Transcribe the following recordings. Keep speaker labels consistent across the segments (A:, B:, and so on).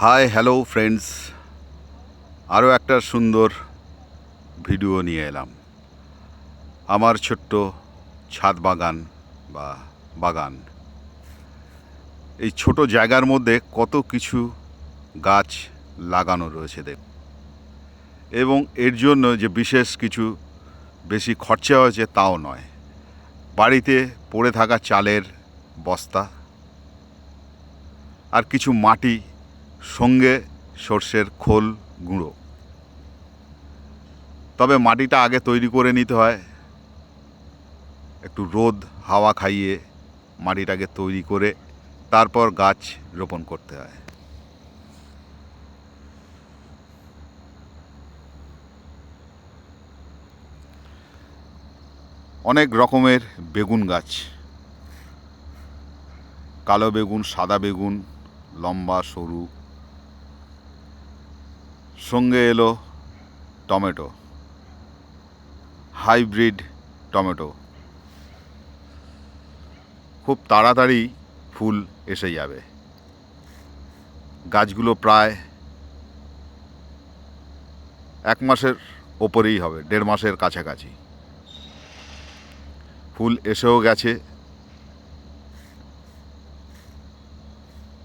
A: Hi hello friends আরও একটা সুন্দর ভিডিও নিয়ে এলাম। আমার ছোট্ট ছাদ বাগান বা বাগান। এই ছোট জায়গার মধ্যে কত কিছু গাছ লাগানো রয়েছে দেখ। এবং এর জন্য যে বিশেষ কিছু বেশি খরচা হয়েছে তাও নয়। বাড়িতে পড়ে থাকা চালের বস্তা আর কিছু মাটি সঙ্গে সর্ষের খোল গুঁড়ো। তবে মাটিটা আগে তৈরি করে নিতে হয়। একটু রোদ, হাওয়া খাইয়ে মাটিটাকে তৈরি করে তারপর গাছ রোপণ করতে হয়। অনেক রকমের বেগুন গাছ। কালো বেগুন, সাদা বেগুন, লম্বা, সরু সঙ্গে এলো টমেটো। Hybrid tomato. খুব তাড়াতাড়ি ফুল এসে যাবে। গাছগুলো প্রায় এক মাসের ওপরেই হবে, দেড় মাসের কাছাকাছি। ফুল এসেও গেছে।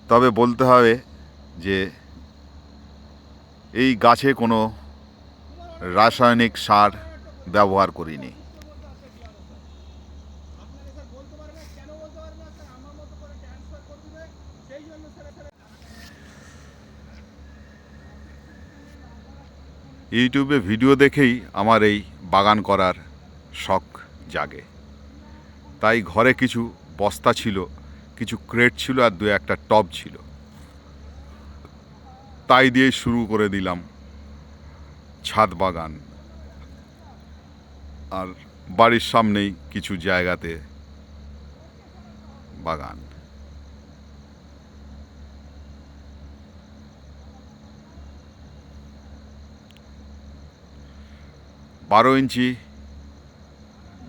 A: তবে বলতে হবে যে এই গাছে কোনো রাসায়নিক সার ব্যবহার করিনি। ইউটিউবে ভিডিও দেখেই আমার এই বাগান করার শখ জাগে। তাই ঘরে কিছু বস্তা ছিল, কিছু ক্রেট ছিল আর দু একটা টব ছিল। তাই দিয়ে শুরু করে দিলাম ছাদ বাগান। আর বাড়ির সামনেই কিছু জায়গাতে বাগান। বারো ইঞ্চি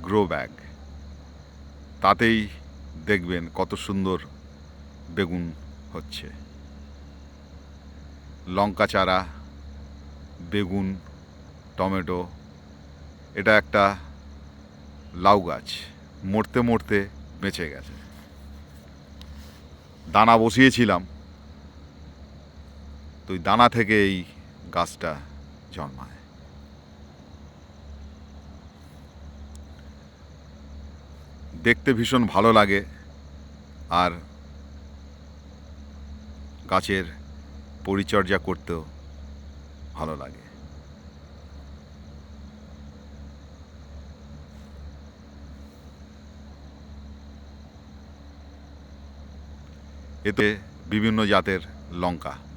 A: গ্রো ব্যাগ। তাতেই দেখবেন কত সুন্দর বেগুন হচ্ছে। লঙ্কা চারা, বেগুন, টমেটো, এটা একটা লাউ গাছ, মরতে মরতে বেঁচে গেছে। দানা বসিয়েছিলাম। তো দানা থেকে এই গাছটা জন্মায়। দেখতে ভীষণ ভালো লাগে। আর গাছের পরিচর্যা করতেও ভালো লাগে। এতে বিভিন্ন জাতের লঙ্কা।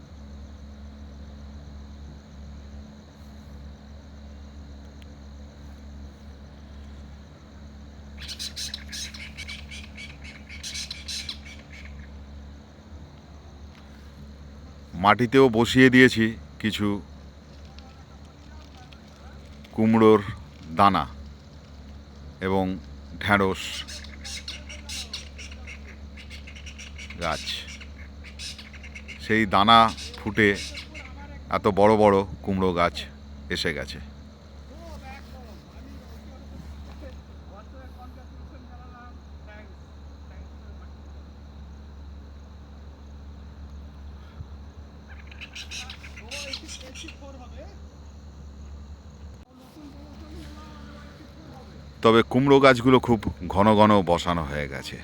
A: মাটিতেও বসিয়ে দিয়েছি কিছু কুমড়োর দানা এবং ঢ্যাঁড়স গাছ। সেই দানা ফুটে এত বড় বড় কুমড়ো গাছ এসে গেছে। তবে কুমড়ো গাছগুলো খুব ঘন ঘন বসানো হয়ে গেছে।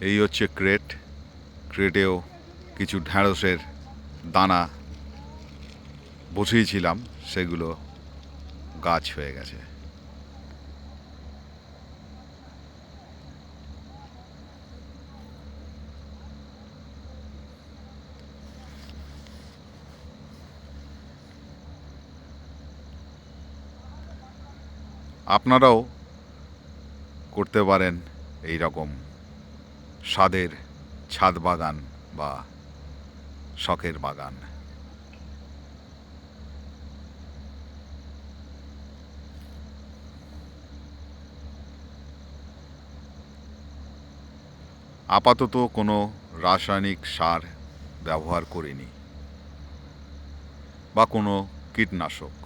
A: এই হচ্ছে ক্রেট। ক্রেটেও কিছু ঢ্যাঁড়সের দানা বসিয়েছিলাম, সেগুলো গাছ হয়ে গেছে। আপনারাও করতে পারেন এই রকম স্বাদের ছাদ বাগান বা শখের বাগান। আপাতত কোনো রাসায়নিক সার ব্যবহার করিনি বা কোনো কীটনাশক।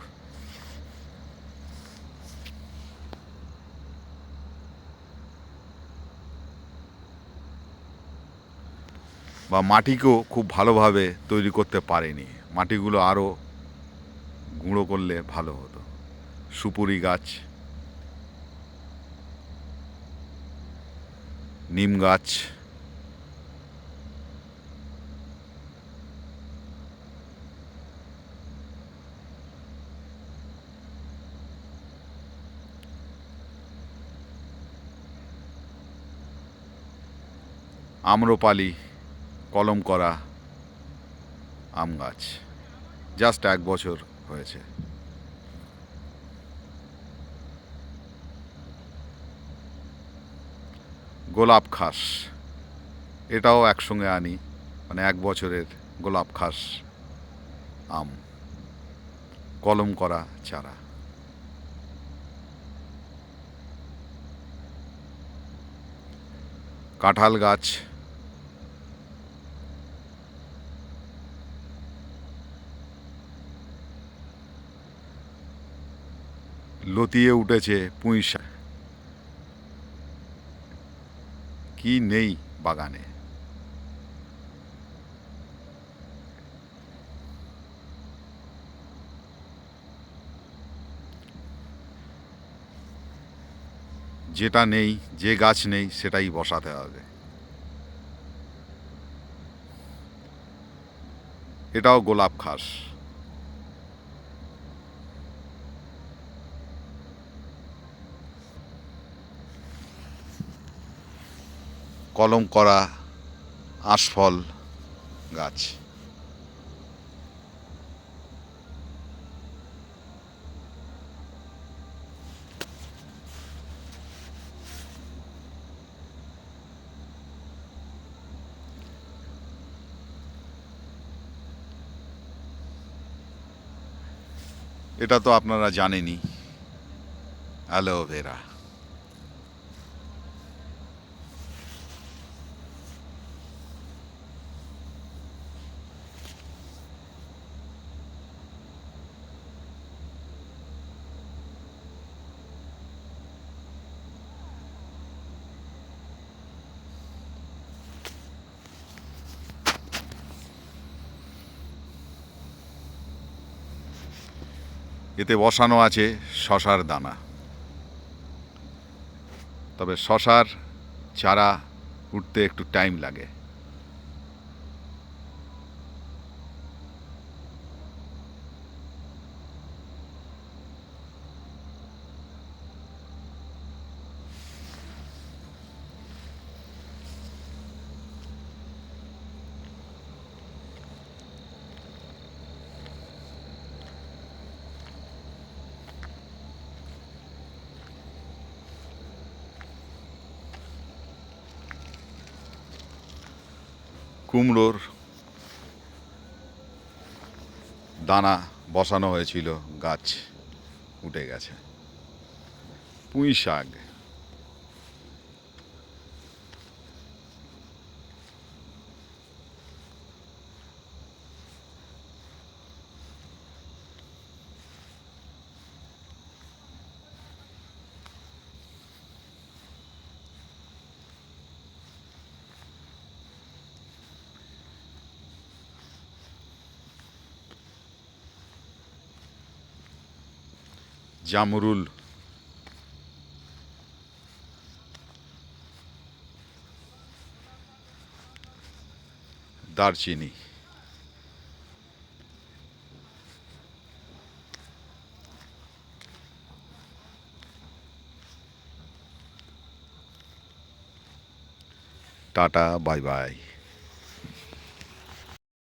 A: বা মাটিকেও খুব ভালোভাবে তৈরি করতে পারেনি। মাটিগুলো আরও গুঁড়ো করলে ভালো হতো। সুপুরি গাছ, নিম গাছ, আম্রপালি কলম করা আম গাছ। জাস্ট এক বছর হয়েছে। গোলাপ খাস। এটাও একসঙ্গে আনি মানে এক বছরের গোলাপ খাস আম। কলম করা চারা। কাঁঠাল গাছ লতিয়ে উঠেছে পুঁই শাক কি নেই বাগানে? যেটা নেই, যে গাছ নেই, সেটাই বসাতে হবে। এটাও গোলাপ খাস। কলম করা আশফল গাছ। এটা তো আপনারা জানেনই। অ্যালোভেরা এতে বসানো আছে শশার দানা। তবে শশার চারা উঠতে একটু টাইম লাগে। কুমড়োর দানা বসানো হয়েছিল গাছ উঠে গেছে। পুঁই শাক। জামরুল দারচিনি টাটা বাই বাই